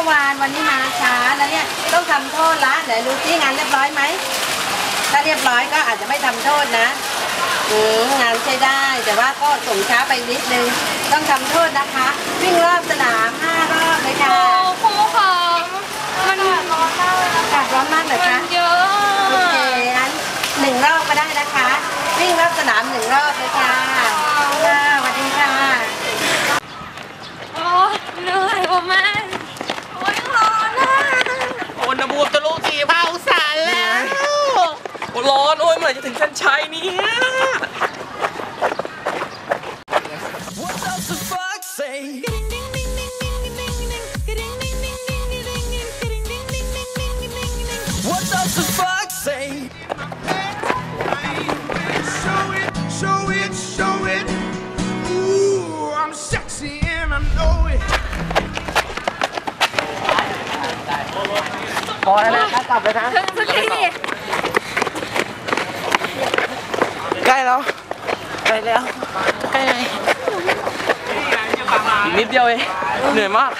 อวานวันนี้มาช้าแล้วเนี่ยต้องทำโทษละเดี๋ยวดูที่งานเรียบร้อยไหมถ้าเรียบร้อยก็อาจจะไม่ทำโทษนะอืมงานใช้ได้แต่ว่าก็ส่งช้าไปนิดนึงต้องทำโทษนะคะ วิ่งรอบสนามห้ารอบเลยค่ะโอ้ครูค่ะมันร้อนมากเลยนะอากาศร้อนมากเลยมัคะนเยอะโอเคงั้นหนึ่งรอบก็ได้นะคะ วิ่งรอบสนามหนึ่งรอบเลยค่ะค่ะสวัสดีค่ะ โอ้เหนื่อยว่ะแม่โอ้ยร้อนอะ อุณหภูมิทะลุ45องศาแล้วโอ้ร้อน โอ้ยเมื่อไหร่จะถึงเส้นชัยเนี่ย What does the fuck say What does the fuck say Show it, show it, show it. Ooh, I'm sexy and I know it. พอแล้วนะกลับเลยนะสักที ใกล้แล้วใกล้ไงอีกนิดเดียวเองเหนื่อยมาก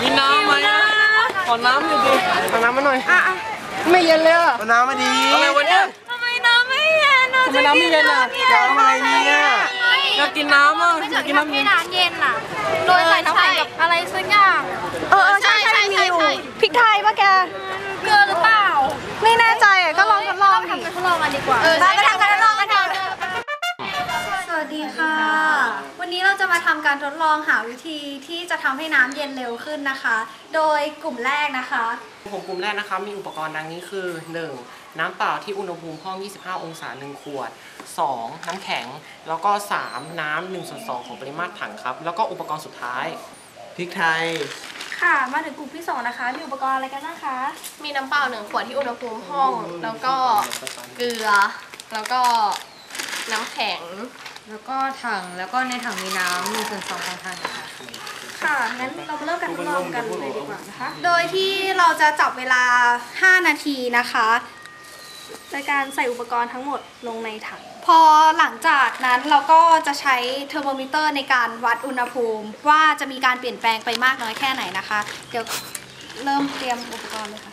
มีน้ำไหมอะขอน้ำหน่อยดิขอน้ำมาหน่อยไม่เย็นเลยอะน้ำมาดีอะไรวะเนี่ยทำไมน้ำไม่เย็นอะทำไมน้ำไม่เย็นอะจะเอาอะไรเนี่ย อยากกินน้ำอะอยากกินน้ำเย็นน้ำเย็นอะโดยใส่น้ำแข็งกับอะไรสักอย่างเออเออใช่ใช่มีอยู่พริกไทยป่ะแกเกลือหรือเปล่า ไม่แน่ใจอะก็ลองทดลองดิทำไปทดลองกันดีกว่าเออใช่ไปทำการทดลอง การทดลองหาวิธีที่จะทำให้น้ำเย็นเร็วขึ้นนะคะ โดยกลุ่มแรกนะคะผมกลุ่มแรกนะคะมีอุปกรณ์ดังนี้คือ 1. น้ำเปล่าที่อุณหภูมิห้อง 25 องศา 1 ขวด 2. น้ำแข็ง แล้วก็ 3. น้ำ1ส่วน2ของปริมาตรถังครับ แล้วก็อุปกรณ์สุดท้าย พริกไทย ค่ะ มาถึงกลุ่มที่สองนะคะ มีอุปกรณ์อะไรกันบ้างคะ มีน้ำเปล่าหนึ่งขวดที่อุณหภูมิห้อง แล้วก็เกลือ แล้วก็น้ำแข็ง แล้วก็ถังแล้วก็ในถังมีน้ำหนึ่งส่วนสองของถังนะคะค่ะ งั้นเรามาเริ่มการทดลองกันเลยดีกว่านะคะ โดยที่เราจะจับเวลา 5 นาทีนะคะในการใส่อุปกรณ์ทั้งหมดลงในถัง พอหลังจากนั้นเราก็จะใช้เทอร์โมมิเตอร์ในการวัดอุณหภูมิ ว่าจะมีการเปลี่ยนแปลงไปมากน้อยแค่ไหนนะคะ เดี๋ยวเริ่มเตรียมอุปกรณ์เลยค่ะ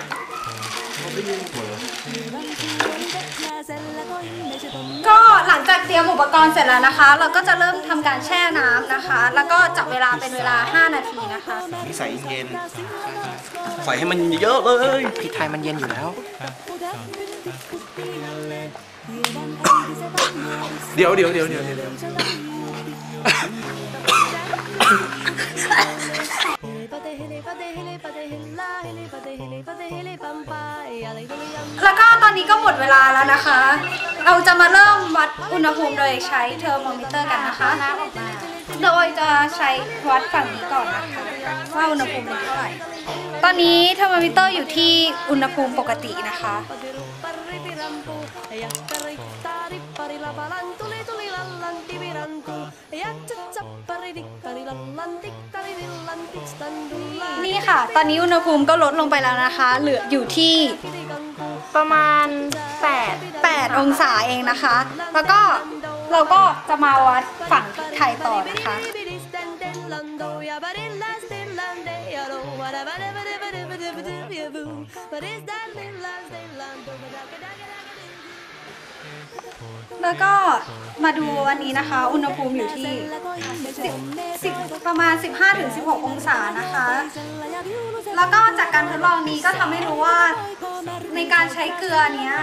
ก็หลังจากเตรียมอุปกรณ์เสร็จแล้วนะคะ เราก็จะเริ่มทำการแช่น้ำนะคะ แล้วก็จับเวลาเป็นเวลา 5 นาทีนะคะนี่ใส่เย็น ใส่ให้มันเยอะเลยพริกไทยมันเย็นอยู่แล้ว เดี๋ยวเดี๋ยวเดี๋ยวเดี๋ยวเดี๋ยว แล้วก็ตอนนี้ก็หมดเวลาแล้วนะคะ เราจะมาเริ่มวัดอุณหภูมิโดยใช้เทอร์โมมิเตอร์กันนะคะ โดยจะใช้วัดฝั่งนี้ก่อนนะคะว่าอุณหภูมิเป็นเท่าไหร่ ตอนนี้เทอร์โมมิเตอร์อยู่ที่อุณหภูมิปกตินะคะ นี่ค่ะ ตอนนี้อุณหภูมิก็ลดลงไปแล้วนะคะ เหลืออยู่ที่ประมาณ 8 8 องศาเองนะคะ แล้วก็เราก็จะมาวัดฝั่งพริกไทยต่อนะคะ แล้วก็มาดูอันนี้นะคะ อุณหภูมิอยู่ที่10 10ประมาณ 15-16 องศานะคะ แล้วก็จากการทดลองนี้ก็ทำให้รู้ว่าในการใช้เกลือเนี้ย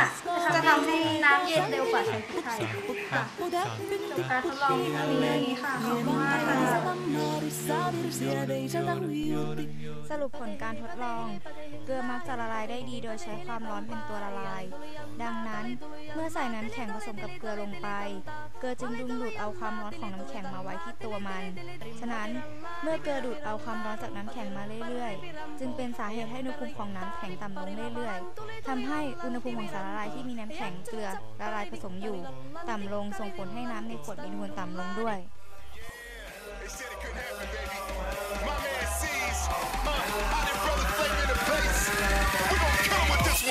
จะทำให้น้ำเย็นเร็วกว่าใช้พริกไทยค่ะจบการทดลองนี้ค่ะขอบคุณมากสรุปผลการทดลอง เกลือมักจะละลายได้ดีโดยใช้ความร้อนเป็นตัวละลาย ดังนั้นเมื่อใส่น้ำแข็งผสมกับเกลือลงไป เกลือจึงดึงดูดเอาความร้อนของน้ำแข็งมาไว้ที่ตัวมัน ฉะนั้นเมื่อเกลือดูดเอาความร้อนจากน้ำแข็งมาเรื่อยๆ จึงเป็นสาเหตุให้อุณหภูมิของน้ำแข็งต่ำลงเรื่อยๆทำให้อุณหภูมิของสารละลายที่มีน้ำแข็งเกลือละลายผสมอยู่ ต่ำลงส่งผลให้น้ำในขวดมีอุณหภูมิต่ำลงด้วย